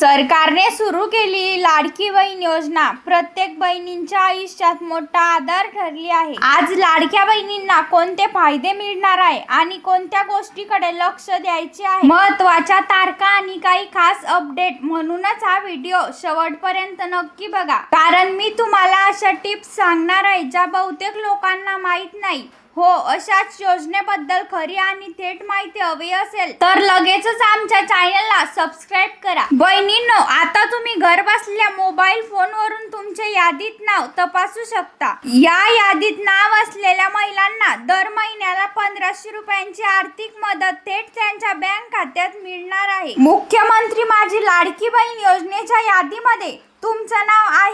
सरकारने सुरू केलेली लाडकी बहीण योजना. प्रत्येक बहिणींच्या आयुष्यात मोठा आधार ठरली आहे. आज लाडक्या बहिणींना कोणते फायदे मिळणार आहे आणि कोणत्या गोष्टीकडे लक्ष द्यायचे आहे? महत्त्वाच्या तारखा आणि काही खास अपडेट म्हणूनच हा व्हिडिओ शेवटपर्यंत नक्की बघा. कारण मी तुम्हाला अशा टिप्स सांगणार आहे ज्या बहुतेक लोकांना माहीत नाही. हो अशाच योजनेबद्दल खरी आणि थेट माहिती हवी असेल तर लगेचच आमच्या चॅनलला सबस्क्राईब करा. बहिणींनो आता तुम्ही घर बसल्या मोबाईल फोनवरून तुमच्या यादीत नाव तपासू शकता. या यादीत नाव असलेल्या महिलांना दर महिन्याला पंधराशे रुपयांची आर्थिक मदत थेट त्यांच्या बँक खात्यात मिळणार आहे. मुख्यमंत्री माझी लाडकी बहीण योजनेच्या यादीमध्ये तुमचं नाव आहे.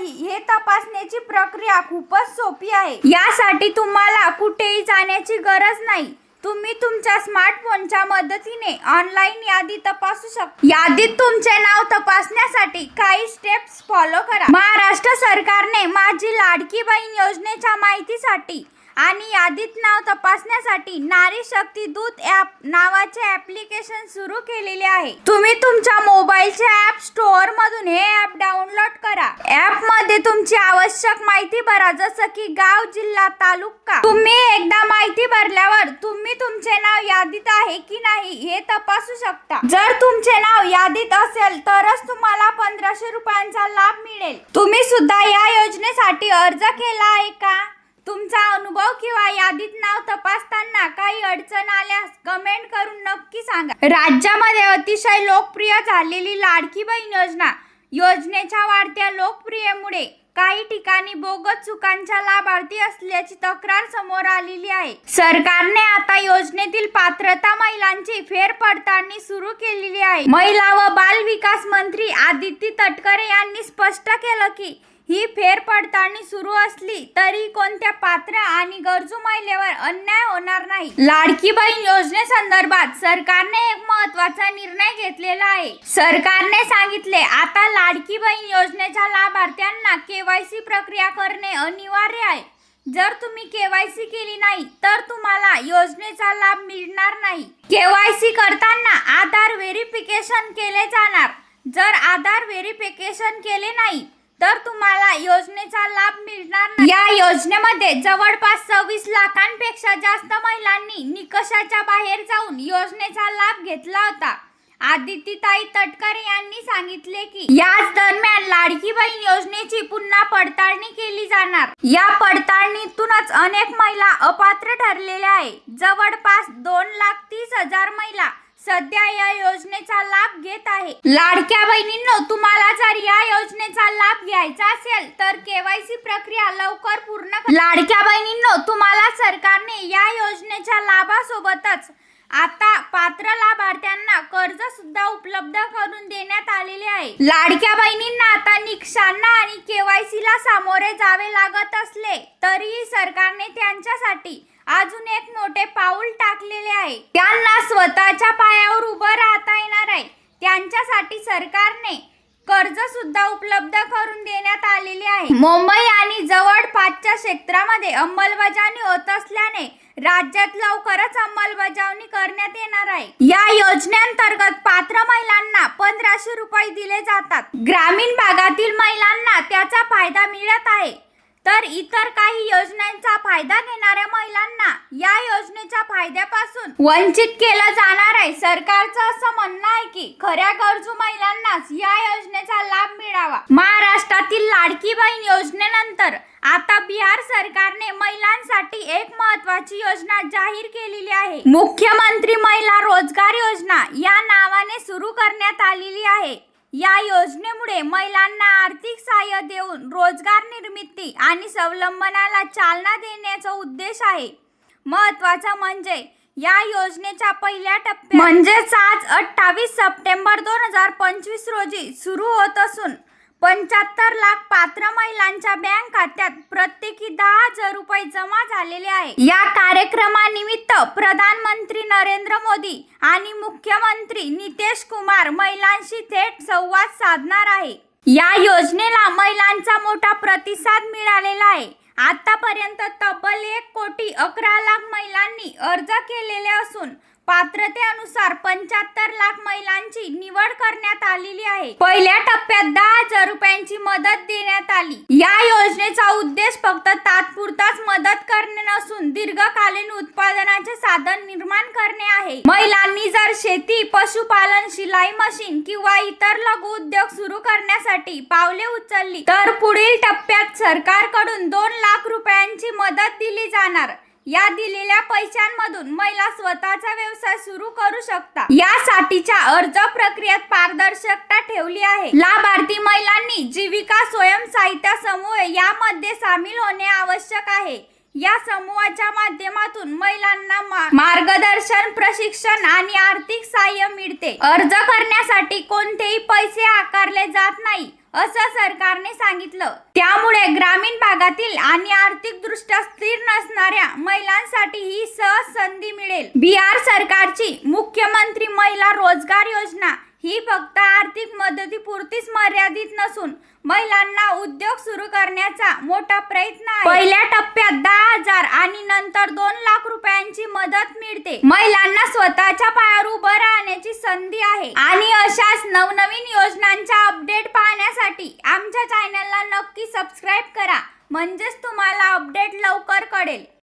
नाही हे तपासण्याची प्रक्रिया खूपच सोपी आहे. यासाठी तुम्हाला कुठेही जाण्याची गरज नाही. तुम्ही तुमच्या स्मार्टफोनच्या मदतीने ऑनलाईन यादी तपासू शकता. यादीत तुमचे नाव तपासण्यासाठी काही स्टेप्स फॉलो करा. महाराष्ट्र सरकारने माझी लाडकी बहीण योजनेच्या माहितीसाठी आणि यादीत नाव तपासण्यासाठी नारी शक्ती दूत ॲप नावाचे ॲप्लिकेशन सुरू केलेले आहे. तुम्ही तुमच्या मोबाईलच्या ॲप स्टोअर मधून हे ॲप डाउनलोड करा. ॲप मध्ये तुमची आवश्यक माहिती भरा जसं की गाव जिल्हा तालुका. तुम्ही एकदा माहिती भरल्यावर तुम्ही तुमचे नाव यादीत आहे की नाही हे तपासू शकता. जर तुमचे नाव यादीत असेल तरच तुम्हाला पंधराशे रुपयांचा लाभ मिळेल. तुम्ही सुद्धा या योजनेसाठी अर्ज केला आहे किंवा यादीत नाव तपासताना काही अडचण आल्यास कमेंट करून नक्की सांगा. राज्यामध्ये अतिशय लोकप्रिय झालेली लाडकी बहीण योजना. योजनेच्या वाढत्या लोकप्रियेमुळे काही ठिकाणी बोगस चुकांच्या लाभार्थी असल्याची तक्रार समोर आलेली आहे. सरकारने आता योजनेतील पात्रता महिलांची फेरपडताळणी सुरू केलेली आहे. महिला व बाल विकास मंत्री आदिती तटकरे यांनी स्पष्ट केलं की ही फेरपडताळणी सुरू असली तरी कोणत्या पात्र आणि गरजू महिलेवर अन्याय होणार नाही. लाडकी बहीण योजनेसंदर्भात सरकारने एक महत्त्वाचा निर्णय घेतलेला आहे. सरकारने सांगितले आता लाडकी बहीण योजनेच्या लाभार्थ्यांना केवायसी प्रक्रिया करणे अनिवार्य आहे. जर तुम्ही केवायसी केली नाही तर तुम्हाला योजनेचा लाभ मिळणार नाही. केवायसी करताना आधार व्हेरिफिकेशन केले जाणार. जर आधार व्हेरिफिकेशन केले नाही तर तुम्हाला योजनेचा लाभ मिळणार नाही. या योजनेमध्ये जवळपास सव्वीस लाखांपेक्षा जास्त महिलांनी निकषाच्या बाहेर जाऊन योजनेचा लाभ घेतला होता. आदितीताई तटकरे यांनी सांगितले की याच दरम्यान लाडकी बहीण योजनेची पुन्हा पडताळणी केली जाणार. या पडताळणीतूनच अनेक महिला अपात्र ठरलेल्या आहे जवळपास दोन लाख तीस हजार महिला सध्या या योजनेचा लाभ घेत आहे. लाडक्या बहिणींनो तुम्हाला जर या योजनेचा लाभ घ्यायचा असेल तर केवायसी प्रक्रिया लवकर पूर्ण लाडक्या बहिणींनो तुम्हाला सरकारने या योजनेच्या लाभासोबतच आता पात्र लाभार्थ्यांना कर्ज सुद्धा उपलब्ध करून देण्यात आलेले आहे. लाडक्या बहिणींना आता निकषांना आणि केवायसी ला सामोरे जावे लागत असले तरीही सरकारने त्यांच्यासाठी अजून एक मोठे पाऊल टाकलेले आहे. त्यांना स्वतःच्या पायावर उभं राहता येणार आहे. त्यांच्यासाठी सरकारने कर्ज सुद्धा उपलब्ध करून देण्यात आलेले आहे. मुंबई आणि जवळपासच्या क्षेत्रामध्ये अंमलबजावणी होत असल्याने राज्यात लवकरच अंमलबजावणी करण्यात येणार आहे. या योजनेअंतर्गत पात्र महिलांना पंधराशे रुपये दिले जातात. ग्रामीण भागातील महिलांना त्याचा फायदा मिळत आहे. तर इतर काही योजनांचा फायदा घेणाऱ्या महिलांना या योजनेच्या फायद्यापासून वंचित केलं जाणार आहे. सरकारचं असं म्हणणं आहे की खऱ्या गरजू महिलांनाच या योजनेचा लाभ मिळावा. महाराष्ट्रातील लाडकी बहीण योजनेनंतर आता बिहार सरकारने महिलांसाठी एक महत्वाची योजना जाहीर केलेली आहे. मुख्यमंत्री महिला रोजगार योजना या नावाने सुरू करण्यात आलेली आहे. या योजनेमुळे महिलांना आर्थिक सहाय्य देऊन रोजगार निर्मिती आणि स्वावलंबनाला चालना देण्याचा उद्देश आहे. महत्वाचं म्हणजे या योजनेच्या पहिल्या टप्प्यात म्हणजेच आज अठ्ठावीस सप्टेंबर दोन हजार पंचवीस रोजी सुरू होत असून पंच्याहत्तर लाख पात्र महिलांच्या बँक खात्यात प्रत्येकी दहा हजार रुपये जमा झालेले आहे. या कार्यक्रमानिमित्त प्रधानमंत्री नरेंद्र मोदी आणि मुख्यमंत्री नितेश कुमार महिलांशी थेट संवाद साधणार आहे. या योजनेला महिलांचा मोठा प्रतिसाद मिळालेला आहे. आतापर्यंत तब्बल एक कोटी अकरा लाख महिलांनी अर्ज केलेले असून पात्रतेनुसार पंच्याहत्तर लाख महिलांची निवड करण्यात आलेली आहे. पहिल्या टप्प्यात दहा हजार रुपयांची मदत देण्यात आली. या योजनेचा उद्देश फक्त तात्पुरताच मदत करणे नसून दीर्घकालीन उत्पादनाचे साधन निर्माण करणे आहे. महिलांनी जर शेती पशुपालन शिलाई मशीन किंवा इतर लघु उद्योग सुरू करण्यासाठी पावले उचलली तर पुढील टप्प्यात सरकारकडून दोन लाख रुपयांची मदत दिली जाणार. या दिलेल्या पैशांमधून महिला स्वतःचा व्यवसाय सुरू करू शकता. यासाठीच्या अर्ज प्रक्रियेत पारदर्शकता ठेवली आहे. लाभार्थी महिलांनी जीविका स्वयं साहित्य समूह यामध्ये सामील होणे आवश्यक आहे. या समूहाच्या माध्यमातून महिलांना मा- मार्गदर्शन प्रशिक्षण आणि आर्थिक सहाय्य मिळते. अर्ज करण्यासाठी कोणतेही पैसे आकारले जात नाही. असं सरकारने सांगितलं. त्यामुळे ग्रामीण भागातील आणि आर्थिक दृष्ट्या स्थिर नसणाऱ्या महिलांसाठी ही सहज संधी मिळेल. बिहार सरकारची मुख्यमंत्री महिला रोजगार योजना ही फक्त आर्थिक मदतीपुरतीच मर्यादित नसून महिलांना उद्योग सुरू करण्याचा मोठा प्रयत्न आहे. पहिल्या टप्प्यात दहा हजार आणि नंतर दोन लाख रुपयांची मदत मिळते. महिलांना स्वतःच्या संधी आहे. आणि अशाच नवनवीन योजनांचा अपडेट पाहण्यासाठी आमच्या चॅनलला नक्की सबस्क्राईब करा. म्हणजेच तुम्हाला अपडेट लवकर कळेल.